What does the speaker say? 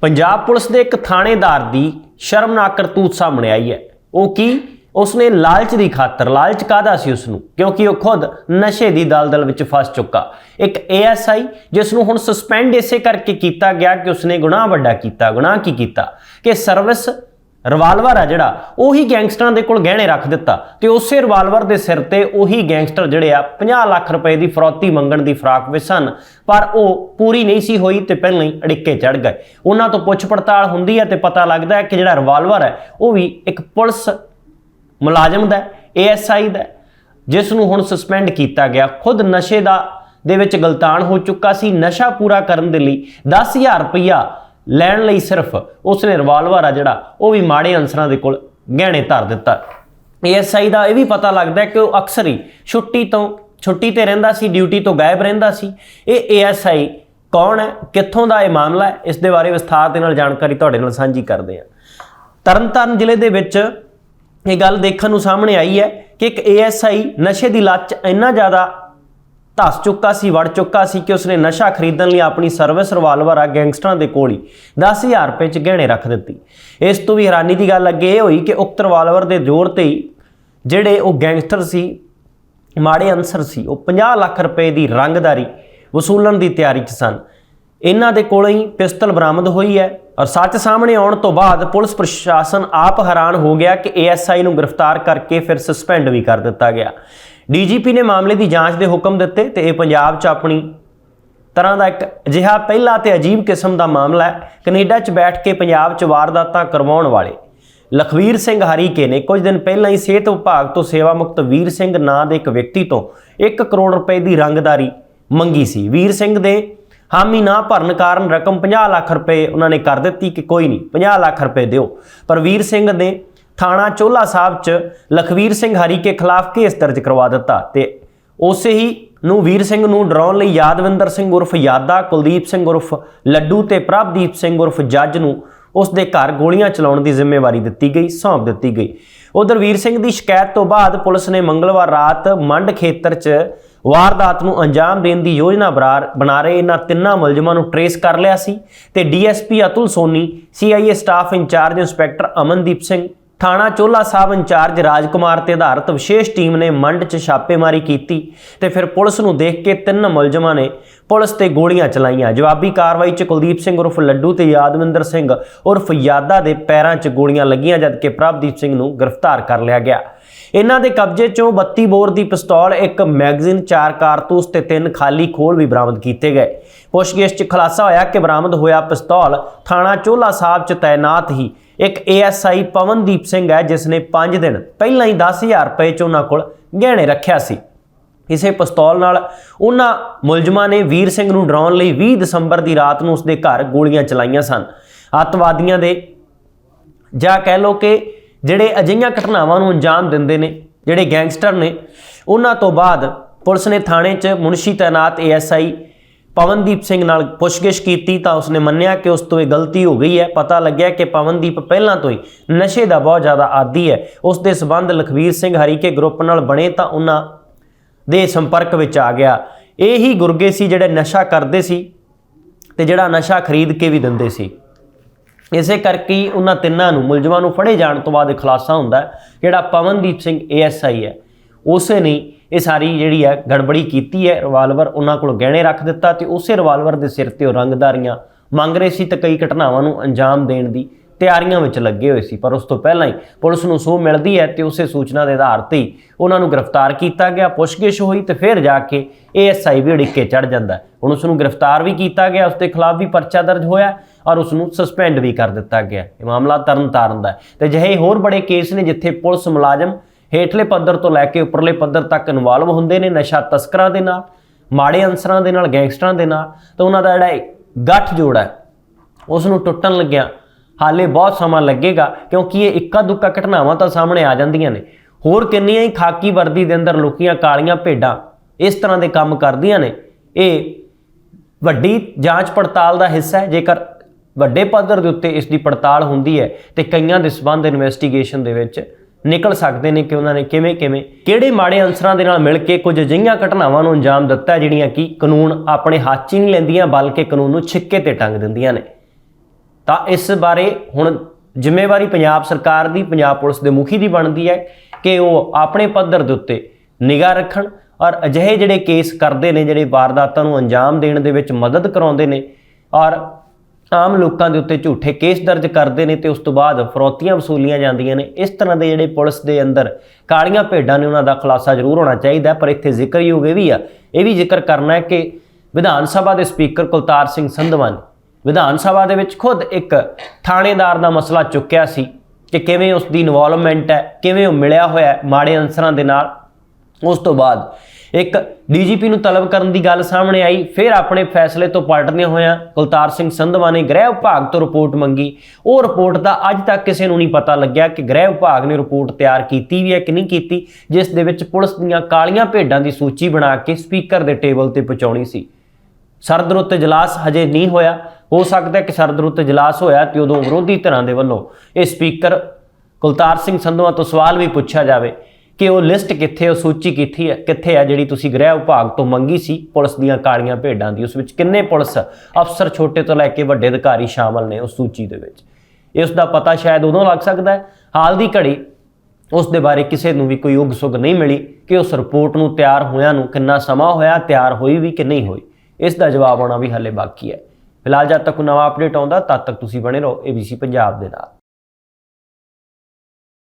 Punjab police ਦੇ ਇੱਕ ਥਾਣੇਦਾਰ ਦੀ ਸ਼ਰਮਨਾਕ ਕਰਤੂਤ ਸਾਹਮਣੇ ਆਈ ਹੈ। ਉਹ ਕੀ? ਉਸਨੇ ਲਾਲਚ ਦੀ ਖਾਤਰ, ਲਾਲਚ ਕਾਦਾ ਸੀ ਉਸ ਨੂੰ ਕਿਉਂਕਿ ਉਹ ਖੁਦ ਨਸ਼ੇ ਦੀ ਦਲਦਲ ਵਿੱਚ ਫਸ ਚੁੱਕਾ। ਇੱਕ ਏਐਸਆਈ, ਜਿਸ ਨੂੰ ਹੁਣ ਸਸਪੈਂਡ ਇਸੇ ਕਰਕੇ ਕੀਤਾ ਗਿਆ ਕਿ ਉਸਨੇ ਗੁਨਾਹ ਵੱਡਾ ਕੀਤਾ, ਗੁਨਾਹ ਕੀ ਕੀਤਾ? ਕਿ ਸਰਵਿਸ ਰਿਵਾਲਵਰ ਆ ਜਿਹੜਾ, ਉਹੀ ਗੈਂਗਸਟਰਾਂ ਦੇ ਕੋਲ ਗਹਿਣੇ ਰੱਖ ਦਿੱਤਾ ਤੇ ਉਸੇ ਰਿਵਾਲਵਰ ਦੇ ਸਿਰ ਤੇ ਉਹੀ ਗੈਂਗਸਟਰ ਜਿਹੜੇ ਆ 50 ਲੱਖ ਰੁਪਏ ਦੀ ਫਰੌਤੀ ਮੰਗਣ ਦੀ ਫਰਾਕ ਵਿੱਚ ਸਨ, ਪਰ ਉਹ ਪੂਰੀ ਨਹੀਂ ਸੀ ਹੋਈ ਤੇ ਪਹਿਲਾਂ ਹੀ ਅੜਿੱਕੇ ਚੜ ਗਏ। ਉਹਨਾਂ ਤੋਂ ਪੁੱਛ ਪੜਤਾਲ ਹੁੰਦੀ ਹੈ ਤੇ ਪਤਾ ਲੱਗਦਾ ਹੈ ਕਿ ਜਿਹੜਾ ਰਿਵਾਲਵਰ ਹੈ, ਉਹ ਵੀ ਇੱਕ ਪੁਲਿਸ ਮੁਲਾਜ਼ਮ ਦਾ ਏਐਸਆਈ ਦਾ ਜਿਸ ਨੂੰ ਹੁਣ ਸਸਪੈਂਡ ਕੀਤਾ ਗਿਆ। ਖੁਦ ਨਸ਼ੇ ਦਾ, ਦੇ ਵਿੱਚ ਗਲਤਾਨ ਹੋ ਚੁੱਕਾ ਸੀ। ਨਸ਼ਾ ਪੂਰਾ ਕਰਨ ਦੇ ਲਈ 10000 ਰੁਪਇਆ ਲੈਣ ਲਈ ਸਿਰਫ ਉਸਨੇ ਰਿਵਾਲਵਰ ਆ ਜਿਹੜਾ, ਉਹ ਵੀ ਮਾੜੇ ਅਨਸਰਾਂ ਦੇ ਕੋਲ ਗਹਿਣੇ ਧਰ ਦਿੱਤਾ। ਏਐਸਆਈ ਦਾ ਇਹ ਵੀ ਪਤਾ ਲੱਗਦਾ ਕਿ ਉਹ ਅਕਸਰ ਹੀ ਛੁੱਟੀ ਤੋਂ, ਛੁੱਟੀ ਤੇ ਰਹਿੰਦਾ ਸੀ ਡਿਊਟੀ ਤੋਂ ਗਾਇਬ ਰਹਿੰਦਾ ਸੀ। ਇਹ ਏਐਸਆਈ ਕੌਣ ਹੈ? ਕਿੱਥੋਂ ਦਾ ਇਹ ਮਾਮਲਾ ਹੈ? ਇਸ ਦੇ ਬਾਰੇ ਵਿਸਥਾਰ ਦੇ ਨਾਲ ਜਾਣਕਾਰੀ ਤੁਹਾਡੇ ਨਾਲ ਸਾਂਝੀ ਕਰਦੇ ਹਾਂ। ਤਰਨਤਾਰਨ ਜ਼ਿਲ੍ਹੇ ਦੇ ਵਿੱਚ ਇਹ ਗੱਲ ਦੇਖਣ ਨੂੰ ਸਾਹਮਣੇ ਆਈ ਹੈ ਕਿ ਇੱਕ ਏਐਸਆਈ ਨਸ਼ੇ ਦੀ ਲੱਤ 'ਚ ਇੰਨਾ ਜ਼ਿਆਦਾ ਧੱਸ ਚੁੱਕਾ ਸੀ, ਵੜ ਚੁੱਕਾ ਸੀ ਕਿ ਉਸਨੇ ਨਸ਼ਾ ਖਰੀਦਣ ਲਈ ਆਪਣੀ ਸਰਵਿਸ ਰਿਵਾਲਵਰ ਆ ਗੈਂਗਸਟਰਾਂ ਦੇ ਕੋਲ ਹੀ 10000 ਰੁਪਏ 'ਚ ਗਹਿਣੇ ਰੱਖ ਦਿੱਤੀ। ਇਸ ਤੋਂ ਵੀ ਹੈਰਾਨੀ ਦੀ ਗੱਲ ਅੱਗੇ ਇਹ ਹੋਈ ਕਿ ਉਕਤ ਰਿਵਾਲਵਰ ਦੇ ਜ਼ੋਰ ਤੇ ਹੀ ਜਿਹੜੇ ਉਹ ਗੈਂਗਸਟਰ ਸੀ, ਮਾੜੇ ਅਨਸਰ ਸੀ, ਉਹ 50 ਲੱਖ ਰੁਪਏ ਦੀ ਰੰਗਦਾਰੀ ਵਸੂਲਣ ਦੀ ਤਿਆਰੀ 'ਚ ਸਨ। ਇਹਨਾਂ ਦੇ ਕੋਲੋਂ ਹੀ ਪਿਸਤਲ ਬਰਾਮਦ ਹੋਈ ਹੈ ਔਰ ਸੱਚ ਸਾਹਮਣੇ ਆਉਣ ਤੋਂ ਬਾਅਦ ਪੁਲਿਸ ਪ੍ਰਸ਼ਾਸਨ ਆਪ ਹੈਰਾਨ ਹੋ ਗਿਆ ਕਿ ਏਐਸਆਈ ਨੂੰ ਗ੍ਰਿਫਤਾਰ ਕਰਕੇ ਫਿਰ ਸਸਪੈਂਡ ਵੀ ਕਰ ਦਿੱਤਾ ਗਿਆ। ਡੀਜੀਪੀ ਨੇ ਮਾਮਲੇ ਦੀ ਜਾਂਚ ਦੇ ਹੁਕਮ ਦਿੱਤੇ ਤੇ ਇਹ ਪੰਜਾਬ 'ਚ ਆਪਣੀ ਤਰ੍ਹਾਂ ਦਾ ਇੱਕ ਅਜਿਹਾ ਪਹਿਲਾ ਤੇ ਅਜੀਬ ਕਿਸਮ ਦਾ ਮਾਮਲਾ ਹੈ। ਕੈਨੇਡਾ 'ਚ ਬੈਠ ਕੇ ਪੰਜਾਬ 'ਚ ਵਾਰਦਾਤਾਂ ਕਰਵਾਉਣ ਵਾਲੇ ਲਖਵੀਰ ਸਿੰਘ ਹਰੀਕੇ ਨੇ ਕੁਝ ਦਿਨ ਪਹਿਲਾਂ ਹੀ ਸਿਹਤ ਵਿਭਾਗ ਤੋਂ ਸੇਵਾ ਮੁਕਤ ਵੀਰ ਸਿੰਘ ਨਾਂ ਦੇ ਇੱਕ ਵਿਅਕਤੀ ਤੋਂ 1 ਕਰੋੜ ਰੁਪਏ ਦੀ ਰੰਗਦਾਰੀ ਮੰਗੀ ਸੀ। ਵੀਰ ਸਿੰਘ ਦੇ ਹਾਮੀ ਨਾ ਭਰਨ ਕਾਰਨ ਰਕਮ 50 ਲੱਖ ਰੁਪਏ ਉਹਨਾਂ ਨੇ ਕਰ ਦਿੱਤੀ ਕਿ ਕੋਈ ਨਹੀਂ 50 ਲੱਖ ਰੁਪਏ ਦਿਓ। ਪਰ ਵੀਰ ਸਿੰਘ ਨੇ ਥਾਣਾ ਚੋਲਾ ਸਾਹਿਬ 'ਚ ਲਖਵੀਰ ਸਿੰਘ ਹਰੀਕੇ ਖਿਲਾਫ ਕੇਸ ਦਰਜ ਕਰਵਾ ਦਿੱਤਾ ਤੇ ਉਸੇ ਹੀ ਨੂੰ ਵੀਰ ਸਿੰਘ ਨੂੰ ਡਰਾਉਣ ਲਈ ਯਾਦਵਿੰਦਰ ਸਿੰਘ ਉਰਫ ਯਾਦਾ, ਕੁਲਦੀਪ ਸਿੰਘ ਉਰਫ ਲੱਡੂ ਤੇ ਪ੍ਰਭਦੀਪ ਸਿੰਘ ਉਰਫ ਜੱਜ ਨੂੰ ਉਸ ਦੇ ਘਰ ਗੋਲੀਆਂ ਚਲਾਉਣ ਦੀ ਜ਼ਿੰਮੇਵਾਰੀ ਦਿੱਤੀ ਗਈ, ਸੌਂਪ ਦਿੱਤੀ ਗਈ। ਉਧਰ ਵੀਰ ਸਿੰਘ ਦੀ ਸ਼ਿਕਾਇਤ ਤੋਂ ਬਾਅਦ ਪੁਲਿਸ ਨੇ ਮੰਗਲਵਾਰ ਰਾਤ ਮੰਡ ਖੇਤਰ 'ਚ ਵਾਰਦਾਤ ਨੂੰ ਅੰਜਾਮ ਦੇਣ ਦੀ ਯੋਜਨਾ ਬਰਾਰ ਬਣਾ ਰਹੇ ਇਹਨਾਂ ਤਿੰਨਾਂ ਮੁਲਜ਼ਮਾਂ ਨੂੰ ਟਰੇਸ ਕਰ ਲਿਆ ਸੀ ਤੇ DSP Atul Soni, CIA staff incharge inspector Amandeep Singh ਥਾਣਾ ਚੋਲਾ ਸਾਹਿਬ ਇੰਚਾਰਜ ਰਾਜਕੁਮਾਰ ਤੇ ਆਧਾਰਿਤ ਵਿਸ਼ੇਸ਼ ਟੀਮ ਨੇ ਮੰਡ 'ਚ ਛਾਪੇਮਾਰੀ ਕੀਤੀ ਤੇ ਫਿਰ ਪੁਲਿਸ ਨੂੰ ਦੇਖ ਕੇ ਤਿੰਨ ਮੁਲਜ਼ਮਾਂ ਨੇ ਪੁਲਿਸ ਤੇ ਗੋਲੀਆਂ ਚਲਾਈਆਂ। ਜਵਾਬੀ ਕਾਰਵਾਈ 'ਚ ਕੁਲਦੀਪ ਸਿੰਘ ਉਰਫ ਲੱਡੂ ਤੇ ਯਾਦਵਿੰਦਰ ਸਿੰਘ ਉਰਫ ਯਾਦਾ ਦੇ ਪੈਰਾਂ 'ਚ ਗੋਲੀਆਂ ਲੱਗੀਆਂ, ਜਦਕਿ ਪ੍ਰਭਦੀਪ ਸਿੰਘ ਨੂੰ ਗ੍ਰਿਫਤਾਰ ਕਰ ਲਿਆ ਗਿਆ। ਇਹਨਾਂ ਦੇ ਕਬਜ਼ੇ 'ਚੋਂ 32 ਬੋਰ ਦੀ ਪਿਸਤੌਲ, ਇੱਕ ਮੈਗਜ਼ੀਨ, ਚਾਰ ਕਾਰਤੂਸ ਤੇ ਤਿੰਨ ਖਾਲੀ ਖੋਲ ਵੀ ਬਰਾਮਦ ਕੀਤੇ ਗਏ। ਪੁੱਛਗਿੱਛ 'ਚ ਖੁਲਾਸਾ ਹੋਇਆ ਕਿ ਬਰਾਮਦ ਹੋਇਆ ਪਿਸਤੌਲ ਥਾਣਾ ਚੋਲਾ ਸਾਹਿਬ 'ਚ ਤਾਇਨਾਤ ਹੀ। ਇੱਕ ਏਐਸਆਈ ਪਵਨਦੀਪ ਸਿੰਘ ਹੈ, ਜਿਸ ਨੇ 5 ਦਿਨ ਪਹਿਲਾਂ ਹੀ 10000 ਰੁਪਏ 'ਚ ਉਹਨਾਂ ਕੋਲ ਗਹਿਣੇ ਰੱਖਿਆ ਸੀ। ਇਸੇ ਪਿਸਤੌਲ ਨਾਲ ਉਹਨਾਂ ਮੁਲਜ਼ਮਾਂ ਨੇ ਵੀਰ ਸਿੰਘ ਨੂੰ ਡਰਾਉਣ ਲਈ 20 ਦਸੰਬਰ ਦੀ ਰਾਤ ਨੂੰ ਉਸਦੇ ਘਰ ਗੋਲੀਆਂ ਚਲਾਈਆਂ ਸਨ। ਅੱਤਵਾਦੀਆਂ ਦੇ ਜਾਂ ਕਹਿ ਲਓ ਕਿ ਜਿਹੜੇ ਅਜਿਹੀਆਂ ਘਟਨਾਵਾਂ ਨੂੰ ਅੰਜਾਮ ਦਿੰਦੇ ਨੇ, ਜਿਹੜੇ ਗੈਂਗਸਟਰ ਨੇ, ਉਹਨਾਂ ਤੋਂ ਬਾਅਦ ਪੁਲਿਸ ਨੇ ਥਾਣੇ 'ਚ ਮੁਨਸ਼ੀ ਤਾਇਨਾਤ ਏਐਸਆਈ ਪਵਨਦੀਪ ਸਿੰਘ ਨਾਲ ਪੁੱਛਗਿੱਛ ਕੀਤੀ ਤਾਂ ਉਸਨੇ ਮੰਨਿਆ ਕਿ ਉਸ ਤੋਂ ਇਹ ਗਲਤੀ ਹੋ ਗਈ ਹੈ। ਪਤਾ ਲੱਗਿਆ ਕਿ ਪਵਨਦੀਪ ਪਹਿਲਾਂ ਤੋਂ ਹੀ ਨਸ਼ੇ ਦਾ ਬਹੁਤ ਜ਼ਿਆਦਾ ਆਦੀ ਹੈ। ਉਸ ਦੇ ਸਬੰਧ ਲਖਵੀਰ ਸਿੰਘ ਹਰੀਕੇ ਗਰੁੱਪ ਨਾਲ ਬਣੇ ਤਾਂ ਉਹਨਾਂ ਦੇ ਸੰਪਰਕ ਵਿੱਚ ਆ ਗਿਆ। ਇਹ ਹੀ ਗੁਰਗੇ ਸੀ ਜਿਹੜੇ ਨਸ਼ਾ ਕਰਦੇ ਸੀ ਤੇ ਜਿਹੜਾ ਨਸ਼ਾ ਖਰੀਦ ਕੇ ਵੀ ਦਿੰਦੇ ਸੀ। ਇਸੇ ਕਰਕੇ ਹੀ ਉਹਨਾਂ ਤਿੰਨਾਂ ਨੂੰ, ਮੁਲਜ਼ਮਾਂ ਨੂੰ ਫੜੇ ਜਾਣ ਤੋਂ ਬਾਅਦ ਇਹ ਖੁਲਾਸਾ ਹੁੰਦਾ ਜਿਹੜਾ ਪਵਨਦੀਪ ਸਿੰਘ ਏਐਸਆਈ ਹੈ। ਉਸੇ ਨੇ ਇਹ ਸਾਰੀ ਜਿਹੜੀ ਹੈ, ਗੜਬੜੀ ਕੀਤੀ ਹੈ ਰਿਵਾਲਵਰ ਉਹਨਾਂ ਕੋਲ ਗਹਿਣੇ ਰੱਖ ਦਿੱਤਾ ਤੇ ਉਸੇ ਰਿਵਾਲਵਰ ਦੇ ਸਿਰ ਤੇ ਉਹ ਰੰਗਦਾਰੀਆਂ ਮੰਗ ਰਹੇ ਸੀ ਤੇ ਕਈ ਘਟਨਾਵਾਂ ਨੂੰ ਅੰਜਾਮ ਦੇਣ ਦੀ ਤਿਆਰੀਆਂ ਵਿੱਚ ਲੱਗੇ ਹੋਏ ਸੀ, ਪਰ ਉਸ ਤੋਂ ਪਹਿਲਾਂ ਹੀ ਪੁਲਿਸ ਨੂੰ ਸੂਹ ਮਿਲਦੀ ਹੈ ਤੇ ਉਸੇ ਸੂਚਨਾ ਦੇ ਆਧਾਰ ਤੇ ਹੀ ਉਹਨਾਂ ਨੂੰ ਗ੍ਰਿਫਤਾਰ ਕੀਤਾ ਗਿਆ, ਪੁੱਛਗਿੱਛ ਹੋਈ ਤੇ ਫਿਰ ਜਾ ਕੇ ਏਐਸਆਈ ਵੀ ਅੜਿੱਕੇ ਚੜ ਜਾਂਦਾ ਹੁਣ ਉਸ ਨੂੰ ਗ੍ਰਿਫਤਾਰ ਵੀ ਕੀਤਾ ਗਿਆ, ਉਸ ਦੇ ਖਿਲਾਫ ਵੀ ਪਰਚਾ ਦਰਜ ਹੋਇਆ ਔਰ ਉਸ ਨੂੰ ਸਸਪੈਂਡ ਵੀ ਕਰ ਦਿੱਤਾ ਗਿਆ। ਇਹ ਮਾਮਲਾ ਤਰਨਤਾਰਨ ਦਾ ਹੈ। ਤੇ ਜਿਹੇ ਹੋਰ ਬੜੇ ਕੇਸ ਨੇ ਜਿੱਥੇ ਪੁਲਿਸ ਮੁਲਾਜ਼ਮ ਹੇਠਲੇ ਪੱਧਰ ਤੋਂ ਲੈ ਕੇ ਉੱਪਰਲੇ ਪੱਧਰ ਤੱਕ ਇਨਵੋਲਵ ਹੁੰਦੇ ਨੇ, ਨਸ਼ਾ ਤਸਕਰਾਂ ਦੇ ਨਾਲ, ਮਾੜੇ ਅਨਸਰਾਂ ਦੇ ਨਾਲ, ਗੈਂਗਸਟਰਾਂ ਦੇ ਨਾਲ, ਤਾਂ ਉਹਨਾਂ ਦਾ ਜਿਹੜਾ ਇਹ ਗੱਠ ਜੋੜਾ ਹੈ, ਉਸ ਨੂੰ ਟੁੱਟਣ ਲੱਗਿਆ ਹਾਲੇ ਬਹੁਤ ਸਮਾਂ ਲੱਗੇਗਾ, ਕਿਉਂਕਿ ਇਹ ਇੱਕਾ ਦੁੱਕਾ ਘਟਨਾਵਾਂ ਤਾਂ ਸਾਹਮਣੇ ਆ ਜਾਂਦੀਆਂ ਨੇ। ਹੋਰ ਕਿੰਨੀਆਂ ਹੀ ਖਾਕੀ ਵਰਦੀ ਦੇ ਅੰਦਰ ਲੁਕੀਆਂ ਕਾਲੀਆਂ ਭੇਡਾਂ ਇਸ ਤਰ੍ਹਾਂ ਦੇ ਕੰਮ ਕਰਦੀਆਂ ਨੇ। ਇਹ ਵੱਡੀ ਜਾਂਚ ਪੜਤਾਲ ਦਾ ਹਿੱਸਾ ਹੈ, ਜੇਕਰ ਵੱਡੇ ਪੱਧਰ ਦੇ ਉੱਤੇ ਇਸ ਦੀ ਪੜਤਾਲ ਹੁੰਦੀ ਹੈ, ਤੇ ਕਈਆਂ ਦੇ ਸਬੰਧ ਇਨਵੈਸਟੀਗੇਸ਼ਨ ਦੇ ਵਿੱਚ ਨਿਕਲ ਸਕਦੇ ਨੇ ਕਿ ਉਹਨਾਂ ਨੇ ਕਿਵੇਂ ਕਿਵੇਂ, ਕਿਹੜੇ ਮਾੜੇ ਅਨਸਰਾਂ ਦੇ ਨਾਲ ਮਿਲ ਕੇ ਕੁਝ ਅਜਿਹੀਆਂ ਘਟਨਾਵਾਂ ਨੂੰ ਅੰਜਾਮ ਦਿੱਤਾ ਜਿਹੜੀਆਂ ਕਿ ਕਾਨੂੰਨ ਆਪਣੇ ਹੱਥ 'ਚ ਹੀ ਨਹੀਂ ਲੈਂਦੀਆਂ, ਬਲਕਿ ਕਾਨੂੰਨ ਨੂੰ ਛਿੱਕੇ ਤੇ ਟੰਗ ਦਿੰਦੀਆਂ ਨੇ। ਤਾਂ ਇਸ ਬਾਰੇ ਹੁਣ ਜ਼ਿੰਮੇਵਾਰੀ ਪੰਜਾਬ ਸਰਕਾਰ ਦੀ, ਪੰਜਾਬ ਪੁਲਿਸ ਦੇ ਮੁਖੀ ਦੀ ਬਣਦੀ ਹੈ ਕਿ ਉਹ ਆਪਣੇ ਪੱਧਰ ਦੇ ਉੱਤੇ ਨਿਗਾਹ ਰੱਖਣ ਔਰ ਅਜਿਹੇ ਜਿਹੜੇ ਕੇਸ ਕਰਦੇ ਨੇ, ਜਿਹੜੇ ਵਾਰਦਾਤਾਂ ਨੂੰ ਅੰਜਾਮ ਦੇਣ ਦੇ ਵਿੱਚ ਮਦਦ ਕਰਾਉਂਦੇ ਨੇ ਔਰ ਆਮ ਲੋਕਾਂ ਦੇ ਉੱਤੇ ਝੂਠੇ ਕੇਸ ਦਰਜ ਕਰਦੇ ਨੇ ਤੇ ਉਸ ਤੋਂ ਬਾਅਦ ਫਰੋਤੀਆਂ ਵਸੂਲੀਆਂ ਜਾਂਦੀਆਂ ਨੇ, ਇਸ ਤਰ੍ਹਾਂ ਦੇ ਜਿਹੜੇ ਪੁਲਿਸ ਦੇ ਅੰਦਰ ਕਾਲੀਆਂ ਭੇਡਾਂ ਨੇ, ਉਹਨਾਂ ਦਾ ਖੁਲਾਸਾ ਜ਼ਰੂਰ ਹੋਣਾ ਚਾਹੀਦਾ ਪਰ ਇੱਥੇ ਜ਼ਿਕਰਯੋਗ ਇਹ ਵੀ ਆ, ਇਹ ਵੀ ਜ਼ਿਕਰ ਕਰਨਾ ਹੈ ਕਿ ਵਿਧਾਨ ਸਭਾ ਦੇ ਸਪੀਕਰ ਕੁਲਤਾਰ ਸਿੰਘ ਸੰਧਵਾ ਵਿਧਾਨ ਸਭਾ ਦੇ ਵਿੱਚ ਖੁਦ ਇੱਕ ਥਾਣੇਦਾਰ ਦਾ ਮਸਲਾ ਚੁੱਕਿਆ ਸੀ ਕਿ ਕਿਵੇਂ ਉਸ ਦੀ ਇਨਵੋਲਵਮੈਂਟ ਹੈ, ਕਿਵੇਂ ਉਹ ਮਿਲਿਆ ਹੋਇਆ ਹੈ ਮਾੜੇ ਅਨਸਰਾਂ ਦੇ ਨਾਲ। ਉਸ ਤੋਂ ਬਾਅਦ ਇੱਕ ਡੀਜੀਪੀ ਨੂੰ ਤਲਬ ਕਰਨ ਦੀ ਗੱਲ ਸਾਹਮਣੇ ਆਈ, ਫਿਰ ਆਪਣੇ ਫੈਸਲੇ ਤੋਂ ਪਲਟਨੇ ਹੋਇਆਂ ਕੁਲਤਾਰ ਸਿੰਘ ਸੰਧਵਾ ਨੇ ਗ੍ਰਹਿ ਵਿਭਾਗ ਤੋਂ ਰਿਪੋਰਟ ਮੰਗੀ। ਉਹ ਰਿਪੋਰਟ ਦਾ ਅੱਜ ਤੱਕ ਕਿਸੇ ਨੂੰ ਨਹੀਂ ਪਤਾ ਲੱਗਿਆ ਕਿ ਗ੍ਰਹਿ ਵਿਭਾਗ ਨੇ ਰਿਪੋਰਟ ਤਿਆਰ ਕੀਤੀ ਵੀ ਹੈ ਕਿ ਨਹੀਂ ਕੀਤੀ, ਜਿਸ ਦੇ ਵਿੱਚ ਪੁਲਿਸ ਦੀਆਂ ਕਾਲੀਆਂ ਭੇਡਾਂ ਦੀ ਸੂਚੀ ਬਣਾ ਕੇ ਸਪੀਕਰ ਦੇ ਟੇਬਲ ਤੇ ਪਹੁੰਚਾਉਣੀ ਸੀ। ਸਰਦ ਰੁੱਤ ਇਜਲਾਸ ਹਜੇ ਨਹੀਂ ਹੋਇਆ। ਹੋ ਸਕਦਾ ਕਿ ਸਰਦ ਰੁੱਤ ਇਜਲਾਸ ਹੋਇਆ ਤੇ ਉਦੋਂ ਵਿਰੋਧੀ ਧਿਰਾਂ ਦੇ ਵੱਲੋਂ ਇਹ ਸਪੀਕਰ ਕੁਲਤਾਰ ਸਿੰਘ ਸੰਧਵਾ ਤੋਂ ਸਵਾਲ ਵੀ ਪੁੱਛਿਆ ਜਾਵੇ ਕਿ ਉਹ ਲਿਸਟ ਕਿੱਥੇ ਉਹ ਸੂਚੀ ਕਿੱਥੇ ਹੈ ਕਿੱਥੇ ਹੈ ਜਿਹੜੀ ਤੁਸੀਂ ਗ੍ਰਹਿ ਵਿਭਾਗ ਤੋਂ ਮੰਗੀ ਸੀ, ਪੁਲਿਸ ਦੀਆਂ ਕਾਲੀਆਂ ਭੇਡਾਂ ਦੀ, ਉਸ ਵਿੱਚ ਕਿੰਨੇ ਪੁਲਿਸ ਅਫਸਰ ਛੋਟੇ ਤੋਂ ਲੈ ਕੇ ਵੱਡੇ ਅਧਿਕਾਰੀ ਸ਼ਾਮਲ ਨੇ ਉਸ ਸੂਚੀ ਦੇ ਵਿੱਚ? ਇਸ ਦਾ ਪਤਾ ਸ਼ਾਇਦ ਉਦੋਂ ਲੱਗ ਸਕਦਾ ਹੈ, ਹਾਲ ਦੀ ਘੜੀ ਉਸ ਦੇ ਬਾਰੇ ਕਿਸੇ ਨੂੰ ਵੀ ਕੋਈ ਉਗ ਸੁਗ ਨਹੀਂ ਮਿਲੀ ਕਿ ਉਸ ਰਿਪੋਰਟ ਨੂੰ ਤਿਆਰ ਹੋਇਆਂ ਨੂੰ ਕਿੰਨਾ ਸਮਾਂ ਹੋਇਆ, ਤਿਆਰ ਹੋਈ ਵੀ ਕਿ ਨਹੀਂ ਹੋਈ? ਇਸ ਦਾ ਜਵਾਬ ਆਉਣਾ ਵੀ ਹਲੇ ਬਾਕੀ ਹੈ। ਫਿਲਹਾਲ ਜਦ ਤੱਕ ਨਵਾਂ ਅਪਡੇਟ ਆਉਂਦਾ, ਤਦ ਤੱਕ ਤੁਸੀਂ ਬਣੇ ਰਹੋ ABC ਪੰਜਾਬ ਦੇ ਨਾਲ।